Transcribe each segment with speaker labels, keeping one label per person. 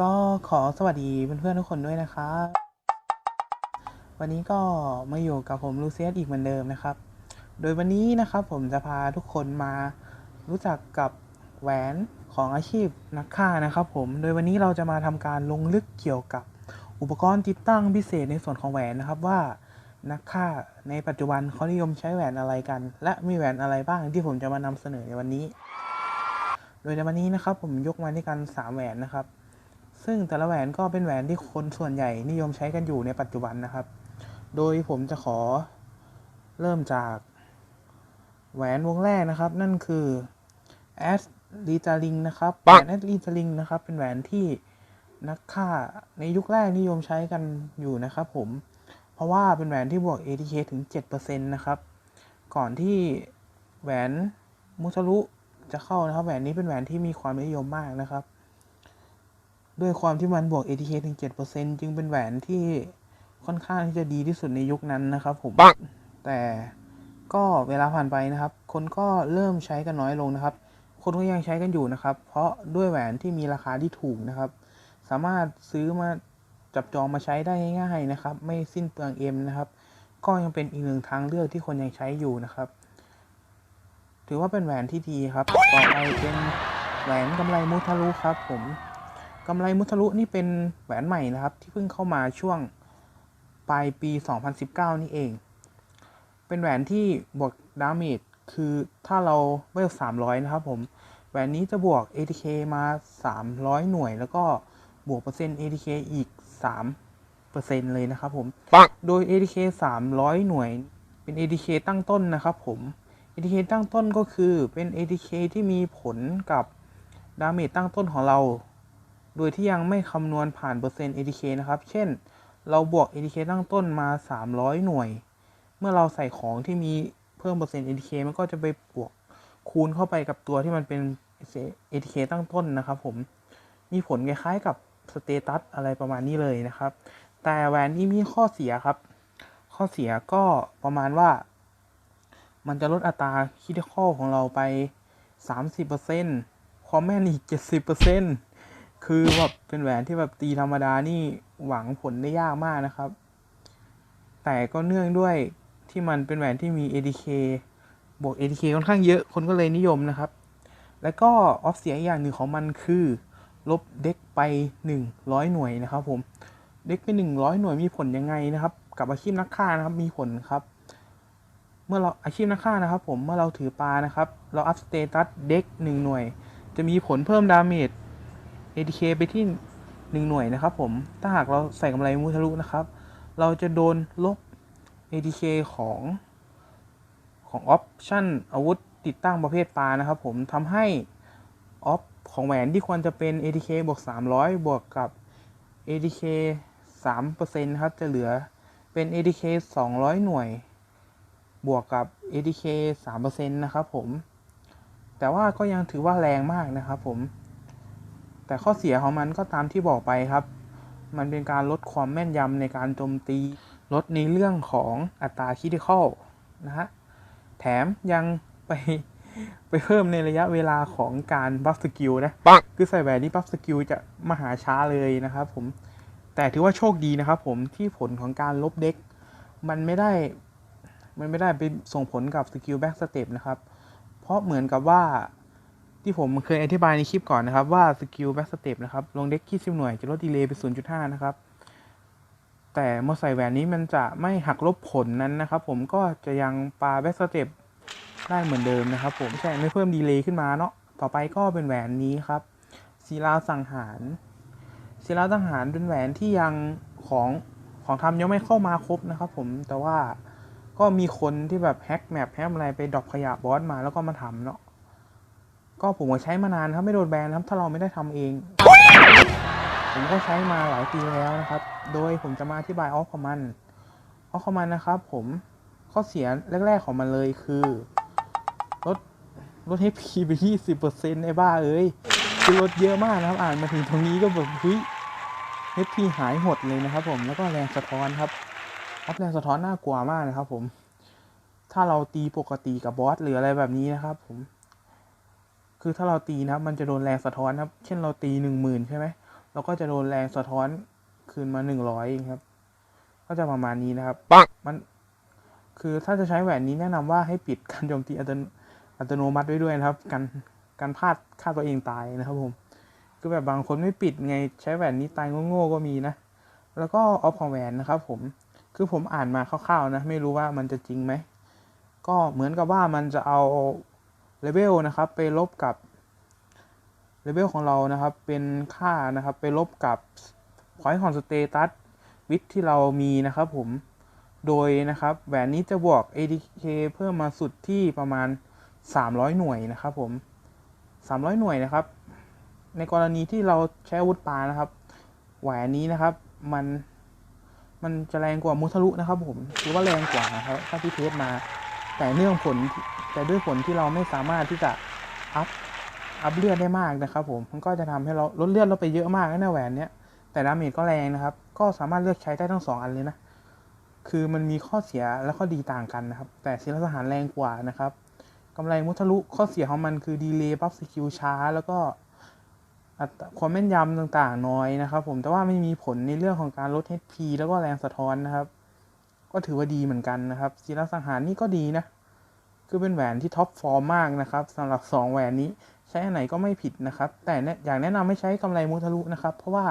Speaker 1: ก็ขอสวัสดีเพื่อนๆทุกคนด้วยนะครับ วันนี้ก็มาอยู่กับผมลูเซียสอีกเหมือนเดิมนะครับ โดยวันนี้นะครับผมจะพาทุกคนมารู้จักกับแหวนของอาชีพนักฆ่านะครับผม โดยวันนี้เราจะมาทำการลงลึกเกี่ยวกับอุปกรณ์ติดตั้งพิเศษในส่วนของแหวนนะครับว่านักฆ่าในปัจจุบันเขานิยมใช้แหวนอะไรกัน และมีแหวนอะไรบ้างที่ผมจะมานำเสนอในวันนี้ โดยในวันนี้นะครับผมยกมาด้วยกันสามแหวนนะครับ ซึ่งแต่ละแหวนก็เป็นแหวนที่คนส่วนใหญ่นิยมใช้กันอยู่ในปัจจุบันนะครับ โดยผมจะขอเริ่มจากแหวนวงแรกนะครับ นั่นคือแอสลีจาริงนะครับแหวนแอสลีจาริงนะครับ เป็นแหวนที่นักฆ่าในยุคแรกนิยมใช้กันอยู่นะครับ ผม เพราะว่าเป็นแหวนที่บวก ATK ถึง 7%นะครับ ก่อนที่แหวนมุทะลุจะเข้านะครับ แหวนนี้เป็นแหวนที่มีความนิยมมากนะครับ ด้วยความที่มันบวก ATK ถึง 7%จึงเป็นแหวนที่ค่อนข้างที่จะดีที่สุดในยุคนั้นนะครับผม
Speaker 2: ปัง
Speaker 1: แต่ก็เวลาผ่านไปนะครับ คนก็เริ่มใช้กันน้อยลงนะครับ คนก็ยังใช้กันอยู่นะครับ เพราะด้วยแหวนที่มีราคาที่ถูกนะครับ สามารถซื้อมาจับจองมาใช้ได้ง่ายๆนะครับ ไม่สิ้นเปลืองเอ็มนะครับ ก็ยังเป็นอีกหนึ่งทางเลือกที่คนยังใช้อยู่นะครับ ถือว่าเป็นแหวนที่ดีครับ ต่อไปเป็นแหวนกำไรมุทะลุครับผม กำไรมุทะลุนี่เป็นแหวนใหม่นะครับ ที่เพิ่งเข้ามาช่วงปลายปี 2019 นี่เอง เป็นแหวนที่บวกดาเมจคือถ้าเราเวล300 นะครับผม แหวนนี้จะบวก ATK มา 300 หน่วย แล้วก็บวกเปอร์เซ็นต์ ATK อีก 3 เปอร์เซ็นต์เลยนะครับผม
Speaker 2: ปัง
Speaker 1: โดย ATK 300 หน่วยเป็น ATK ตั้งต้นนะครับผม ATK ตั้งต้นก็คือเป็น ATK ที่มีผลกับดาเมจตั้งต้นของเราโดยที่ยังไม่คำนวณผ่านเปอร์เซ็นต์ ATK นะครับ เช่น เราบวก ATK ตั้งต้นมา 300 หน่วย เมื่อเราใส่ของที่มีเพิ่มเปอร์เซ็นต์ ATK มันก็จะไปบวกคูณเข้าไปกับตัวที่มันเป็น ATK ตั้งต้นนะครับผม มีผลคล้ายๆกับสเตตัสอะไรประมาณนี้เลยนะครับ แต่แหวนนี้มีข้อเสียครับ ข้อเสียก็ประมาณว่า มันจะลดอัตราคิดข้อของเราไป 30%ความแม่นอีก 70% คือแบบเป็นแหวนที่แบบตีธรรมดานี่หวังผลได้ยากมากนะครับ แต่ก็เนื่องด้วยที่มันเป็นแหวนที่มี ADK บวก ADK ค่อนข้างเยอะคนก็เลยนิยมนะครับ แล้วก็ออฟเสียอย่างหนึ่งของมันคือ ลบเด็กไป 100 หน่วยนะครับผม เด็กไป 100 หน่วยมีผลยังไงนะครับ กับอาชีพนักฆ่านะครับมีผลครับเมื่อเราอาชีพนักฆ่านะครับผมเมื่อเราถือปลานะครับ เราอัพสเตตัสเด็ก1หน่วย จะมีผลเพิ่มดาเมจ ATK ไปที่ 1 หน่วยนะครับผม ถ้าหากเราใส่กำไรมูทะลุนะครับ เราจะโดนลบ ATK ของของออปชั่นอาวุธติดตั้งประเภทปลานะครับผมทำให้ออฟของแหวนที่ควรจะเป็น ATK บวก300 บวกกับ ATK 3%นะครับ จะเหลือเป็น ATK 200 หน่วย บวกกับ ATK 3%นะครับผม แต่ว่าก็ยังถือว่าแรงมากนะครับผม แต่ข้อเสียของมันก็ตามที่บอกไปครับ มันเป็นการลดความแม่นยำในการโจมตี ลดในเรื่องของอัตราคิด i คอลนะฮะ แถมยังไปไปเพิ่มในระยะเวลาของการบัฟสกิลนะ
Speaker 2: ปัง
Speaker 1: คือใส่แหวนนี้บัฟสกิลจะมาหาช้าเลยนะครับผม แต่ถือว่าโชคดีนะครับผมที่ผลของการลบเด็ก มันไม่ได้ มันไม่ได้ไปส่งผลกับสกิลแบ็กสเต็ปนะครับ เพราะเหมือนกับว่า ที่ผมเคยอธิบายในคลิปก่อนนะครับ ว่าสกิลแบ็กสเต็ปนะครับ ลงเด็กคิดสิบหน่วยจะลดดีเลย์ไป 0.5 นะครับ แต่เมื่อใส่แหวนนี้มันจะไม่หักลบผลนั้นนะครับ ผมก็จะยังปาแบ็กสเต็ปได้เหมือนเดิมนะครับ ผมใช่ไม่เพิ่มดีเลย์ขึ้นมาเนาะต่อไปก็เป็นแหวนนี้ครับศิลาสังหารศิลาสังหารเป็นแหวนที่ยังของของทำยังไม่เข้ามาครบนะครับ ผมแต่ว่าก็มีคนที่แบบแฮ็กแมปแฮ็กอะไรไปดรอปขยะบอสมาแล้วก็มาทำเนาะ ก็ผมก็ใช้มานานครับไม่โดนแบนครับ ถ้าเราไม่ได้ทำเอง ผมก็ใช้มาหลายปีแล้วนะครับ โดยผมจะมาอธิบายออฟคอมมันออฟคอมมันนะครับ ผมข้อเสียแรก ๆของมันเลยคือลดลด HP ไปที่สิบเปอร์เซ็นต์ไอ้บ้าเอ้ยคือลดเยอะมากนะครับ อ่านมาถึงตรงนี้ก็แบบเฮ้ย HP หายหมดเลยนะครับ ผมแล้วก็แรงสะท้อนครับออฟแรงสะท้อนน่ากลัวมากนะครับ ผม ถ้าเราตีปกติกับบอสหรืออะไรแบบนี้นะครับ ผม คือถ้าเราตีนะครับมันจะโดนแรงสะท้อนครับ เช่นเราตีหนึ่งหมื่นใช่ไหมเราก็จะโดนแรงสะท้อนคืนมาหนึ่งร้อยครับ ก็จะประมาณนี้นะครับ
Speaker 2: ปัง
Speaker 1: มันคือถ้าจะใช้แหวนนี้แนะนำว่าให้ปิดการโจมตีอัตโนอัตโนมัติไว้ด้วยนะครับกันการพลาดฆ่าตัวเองตายนะครับผมคือแบบบางคนไม่ปิดไงใช้แหวนนี้ตายโง่ๆก็มีนะ แล้วก็ออฟของแหวนนะครับผมคือผมอ่านมาคร่าวๆนะ ไม่รู้ว่ามันจะจริงไหม ก็เหมือนกับว่ามันจะเอา เลเวลนะครับไปลบกับเลเวลของเรานะครับเป็นค่านะครับไปลบกับพอยต์ของสเตตัสวิทที่เรามีนะครับผมโดยนะครับแหวนนี้จะบวก ADK เพิ่มมาสุดที่ประมาณ 300 หน่วยนะครับผม 300 หน่วยนะครับ ในกรณีที่เราใช้อาวุธปลานะครับ แหวนนี้นะครับมันมันจะแรงกว่ามุทะลุนะครับผมหรือว่าแรงกว่านะครับถ้าที่เทสมา แต่เนื่องผลแต่ด้วยผลที่เราไม่สามารถที่จะอัพอัพเลือดได้มากนะครับ ผมมันก็จะทำให้เราลดเลือดเราไปเยอะมากนะแหวนเนี้ยแต่ดาเมจก็แรงนะครับ ก็สามารถเลือกใช้ได้ทั้งสองอันเลยนะ คือมันมีข้อเสียและข้อดีต่างกันนะครับ แต่ศิลสหารแรงกว่านะครับกำไรมุทะลุข้อเสียของมันคือดีเลย์บัฟสกิลช้า แล้วก็ความแม่นยำต่างๆ น้อยนะครับ ผมแต่ว่าไม่มีผลในเรื่องของการลด HP แล้วก็แรงสะท้อนนะครับ ก็ถือว่าดีเหมือนกันนะครับศิลสังหารนี่ก็ดีนะ คือเป็นแหวนที่ท็อปฟอร์มมากนะครับสำหรับ 2 แหวนนี้ใช้อันไหนก็ไม่ผิดนะครับ แต่เนี่ยอยากแนะนำให้ใช้กำไรมุทะลุนะครับ เพราะว่า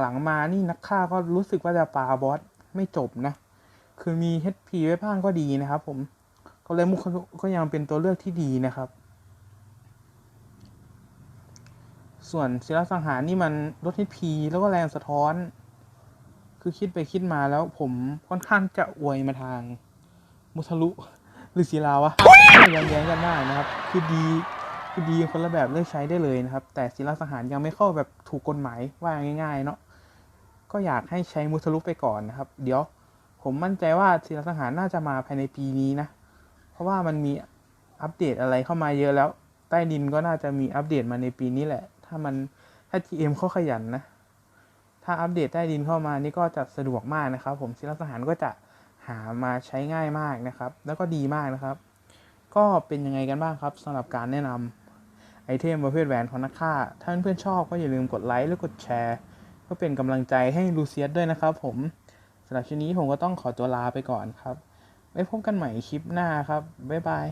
Speaker 1: หลังๆมานี่นักฆ่าก็รู้สึกว่าจะปาบอสไม่จบนะ คือมี HP ไว้บ้างก็ดีนะครับ ผมกำไรมุทะลุก็ยังเป็นตัวเลือกที่ดีนะครับ ส่วนศิลสังหารนี่มันลด HP แล้วก็แรงสะท้อน คือคิดไปคิดมาแล้วผมค่อนข้างจะอวยมาทาง มุทะลุหรือศิลาวะย้อนแย้งกันได้นะครับ คือดีคือดีคนละแบบเลือกใช้ได้เลยนะครับ แต่ศิลาสังหารยังไม่เข้าแบบถูกกฎหมายว่าง่ายๆเนาะก็อยากให้ใช้มุทะลุไปก่อนนะครับ เดี๋ยวผมมั่นใจว่าศิลาสังหารน่าจะมาภายในปีนี้นะ เพราะว่ามันมีอัปเดตอะไรเข้ามาเยอะแล้ว ใต้ดินก็น่าจะมีอัปเดตมาในปีนี้แหละ ถ้ามันถ้า GM เขาขยันนะ ถ้าอัปเดตใต้ดินเข้ามานี่ก็จะสะดวกมากนะครับ ผมศิลปสหารก็จะหามาใช้ง่ายมากนะครับ แล้วก็ดีมากนะครับ ก็เป็นยังไงกันบ้างครับสำหรับการแนะนำไอเทมประเภทแหวนของนักฆ่า ถ้าเพื่อนๆชอบก็อย่าลืมกดไลค์และกดแชร์เพื่อเป็นกำลังใจให้ลูเซียสด้วยนะครับ ผมสำหรับชิ้นนี้ผมก็ต้องขอตัวลาไปก่อนครับไว้พบกันใหม่คลิปหน้าครับบ๊ายบาย